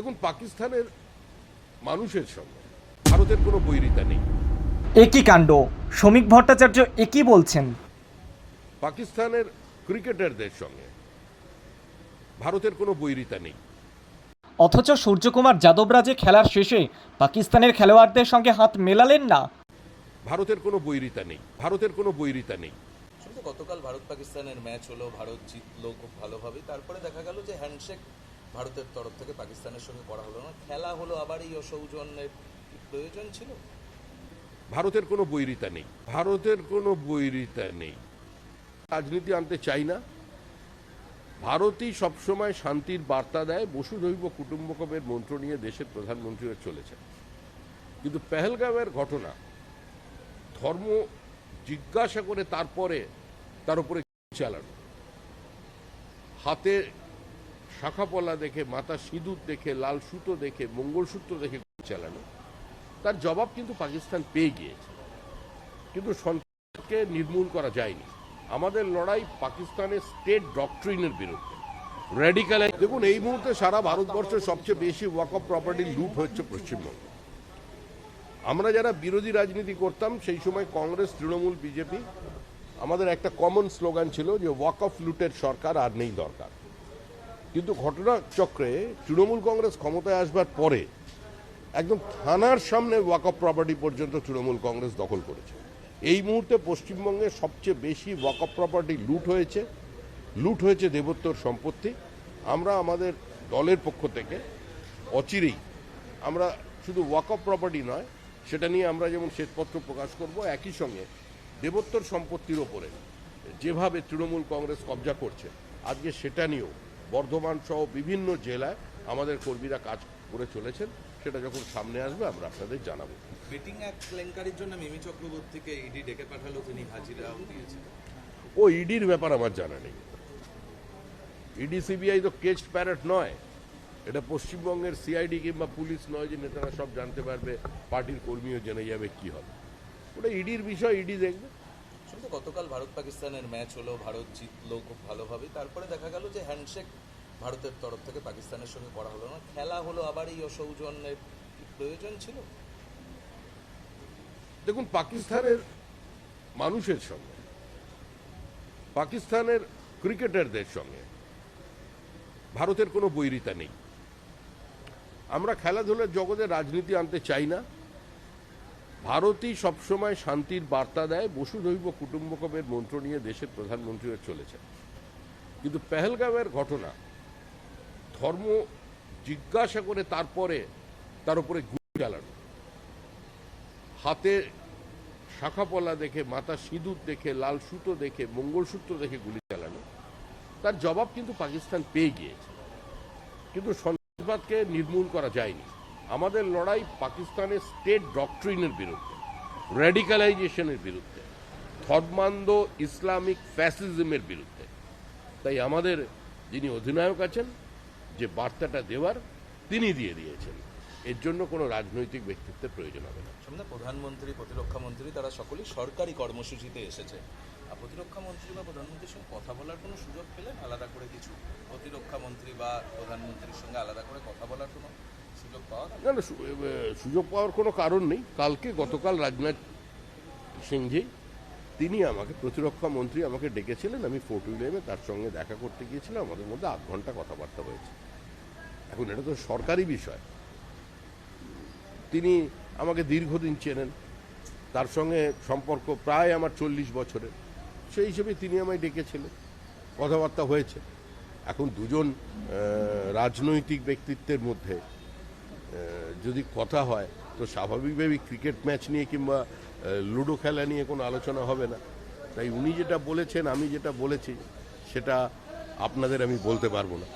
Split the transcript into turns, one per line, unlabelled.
দেখুন পাকিস্তানের মানুষের সঙ্গে। ভারতের কোনো বৈরিতা নেই।
একই কাণ্ড। শ্রমিক ভট্টাচার্য একই বলছেন।
পাকিস্তানের ক্রিকেটারদের সঙ্গে। ভারতের কোনো বৈরিতা নেই।
অথচ সূর্যকুমার যাদবরা যে খেলার শেষে পাকিস্তানের খেলোয়াড়দের সঙ্গে হাত মেলালেন না।
ভারতের কোনো বৈরিতা নেই। ভারতের কোনো বৈরিতা নেই।
গতকাল ভারত পাকিস্তানের ম্যাচ হলো ভারত জিতলো খুব ভালোভাবে। তারপরে দেখা গেল যে হ্যান্ডশেক ভারতের তরফ থেকে পাকিস্তানের সঙ্গে করা হলো না। খেলা হলো আবার এই অসৌজন্যের প্রয়োজন ছিল।
ভারতের কোনো বৈরিতা নেই। ভারতের কোনো বৈরিতা নেই। রাজনীতি আনতে চাই না। ভারতই সবসময় শান্তির বার্তা দেয়। বসুধৈব কুটুম্বকমের মন্ত্র নিয়ে দেশের প্রধানমন্ত্রীরা চলেছেন। কিন্তু পেহেলগামের ঘটনা, ধর্ম জিজ্ঞাসা করে তারপরে তার উপরে চালানো। হাতে শাখাপলা দেখে, মাথা সিঁদুর দেখে, লাল সুতো দেখে, মঙ্গলসূত্র দেখে চালানো। তার জবাব কিন্তু পাকিস্তান পেয়ে গিয়েছে। কিন্তু সন্ত্রাসকে নির্মূল করা যায়নি। আমাদের লড়াই পাকিস্তানের স্টেট ডকট্রিনের বিরুদ্ধে। র্যাডিক্যাল দেখুন, এই মুহূর্তে সারা ভারতবর্ষে সবচেয়ে বেশি ওয়াক অফ প্রপার্টি লুট হচ্ছে পশ্চিমবঙ্গে। আমরা যারা বিরোধী রাজনীতি করতাম, সেই সময় কংগ্রেস, তৃণমূল, বিজেপি, আমাদের একটা কমন স্লোগান ছিল যে ওয়াক অফ লুটের সরকার আর নেই দরকার। কিন্তু ঘটনাচক্রে তৃণমূল কংগ্রেস ক্ষমতায় আসবার পরে একদম থানার সামনে ওয়াকফ প্রপার্টি পর্যন্ত তৃণমূল কংগ্রেস দখল করেছে। এই মুহূর্তে পশ্চিমবঙ্গে সবচেয়ে বেশি ওয়াকফ প্রপার্টি লুট হয়েছে লুট হয়েছে দেবোত্তর সম্পত্তি। আমরা আমাদের দলের পক্ষ থেকে অচিরেই আমরা শুধু ওয়াকফ প্রপার্টি নয়, সেটা নিয়ে আমরা যেমন শ্বেতপত্র প্রকাশ করব, একই সঙ্গে দেবোত্তর সম্পত্তির ওপরে যেভাবে তৃণমূল কংগ্রেস কবজা করছে, আজকে সেটা নিয়েও বর্ধমান সহ বিভিন্ন জেলায় আমাদের কর্মীরা কাজ করে চলেছেন। সেটা যখন সামনে আসবে আমরা আপনাদের জানাব।
বেটিং অ্যাক্ট কেলেঙ্কারির জন্য মিমি চক্রবর্তীকে ইডি ডেকে পাঠালো তিনি হাজিরাও দিয়েছেন।
ও ইডির ব্যাপার আমার জানা নেই। ইডি সিবিআই তো কেস্ট প্যারেট নয়। এটা পশ্চিমবঙ্গের সিআইডি কিংবা পুলিশ নয় যে নেতারা সব জানতে পারবে পার্টির কর্মীও জেনে যাবে কি হবে। ওটা ইডির বিষয় ইডি দেখবে।
শুধু গতকাল ভারত পাকিস্তানের ম্যাচ হলো, ভারত জিতলো খুব ভালোভাবে। তারপরে দেখা গেল যে হ্যান্ডশেক ভারতের তরফ থেকে পাকিস্তানের সঙ্গে করা হলো না। খেলা হলো আবার এই অসৌজন্যের প্রয়োজন ছিল।
দেখুন, পাকিস্তানের মানুষের সঙ্গে, পাকিস্তানের ক্রিকেটারদের সঙ্গে ভারতের কোনো বৈরিতা নেই। আমরা খেলাধুলার জগতে রাজনীতি আনতে চাই না। ভারতই সবসময় শান্তির বার্তা দেয় বসুধৈব কুটুম্বকমের মন্ত্র নিয়ে দেশের প্রধানমন্ত্রীরা চলেছেন। কিন্তু পেহেলগামের ঘটনা, ধর্ম জিজ্ঞাসা করে তারপরে তার উপরে গুলি চালানো, হাতে শাখাপলা দেখে, মাথা সিঁদুর দেখে, লাল সুতো দেখে, মঙ্গলসূত্র দেখে গুলি চালানো, তার জবাব কিন্তু পাকিস্তান পেয়ে গিয়েছে। কিন্তু সন্ত্রাসবাদকে নির্মূল করা যায়নি। আমাদের লড়াই পাকিস্তানের স্টেট ডকট্রিনের বিরুদ্ধে র্যাডিক্যালাইজেশনের বিরুদ্ধে, ধর্মান্ধ ইসলামিক ফ্যাসিজমের বিরুদ্ধে। তাই আমাদের যিনি অধিনায়ক আছেন, যে বার্তাটা দেওয়ার, তিনি দিয়ে দিয়েছেন। এর জন্য কোনো রাজনৈতিক ব্যক্তিত্বের প্রয়োজন হবে না।
সামনে প্রধানমন্ত্রী, প্রতিরক্ষা মন্ত্রী, তারা সকলেই সরকারি কর্মসূচিতে এসেছে। প্রতিরক্ষা মন্ত্রী বা প্রধানমন্ত্রীর সঙ্গে কথা বলার কোনো সুযোগ পেলেন? আলাদা করে কিছু প্রতিরক্ষা মন্ত্রী বা প্রধানমন্ত্রীর সঙ্গে আলাদা করে কথা বলার কোনো
না না সুযোগ পাওয়ার কোনো কারণ নেই। কালকে গতকাল রাজনাথ সিংজি, তিনি আমাকে, প্রতিরক্ষা মন্ত্রী আমাকে ডেকেছিলেন। আমি ফোর্ট উইলিয়ামে তার সঙ্গে দেখা করতে গিয়েছিলাম। আমাদের মধ্যে আধ ঘণ্টা কথাবার্তা হয়েছে। এখন এটা তো সরকারি বিষয়। তিনি আমাকে দীর্ঘদিন চেনেন। তার সঙ্গে সম্পর্ক প্রায় আমার চল্লিশ বছরের। সেই হিসেবে তিনি আমায় ডেকেছিলেন। কথাবার্তা হয়েছে। এখন দুজন রাজনৈতিক ব্যক্তিত্বের মধ্যে যদি কথা হয়, তো স্বাভাবিকভাবেই ক্রিকেট ম্যাচ নিয়ে কিংবা লুডো খেলা নিয়ে কোনো আলোচনা হবে না। তাই উনি যেটা বলেছেন, আমি যেটা বলেছি, সেটা আপনাদের আমি বলতে পারব না।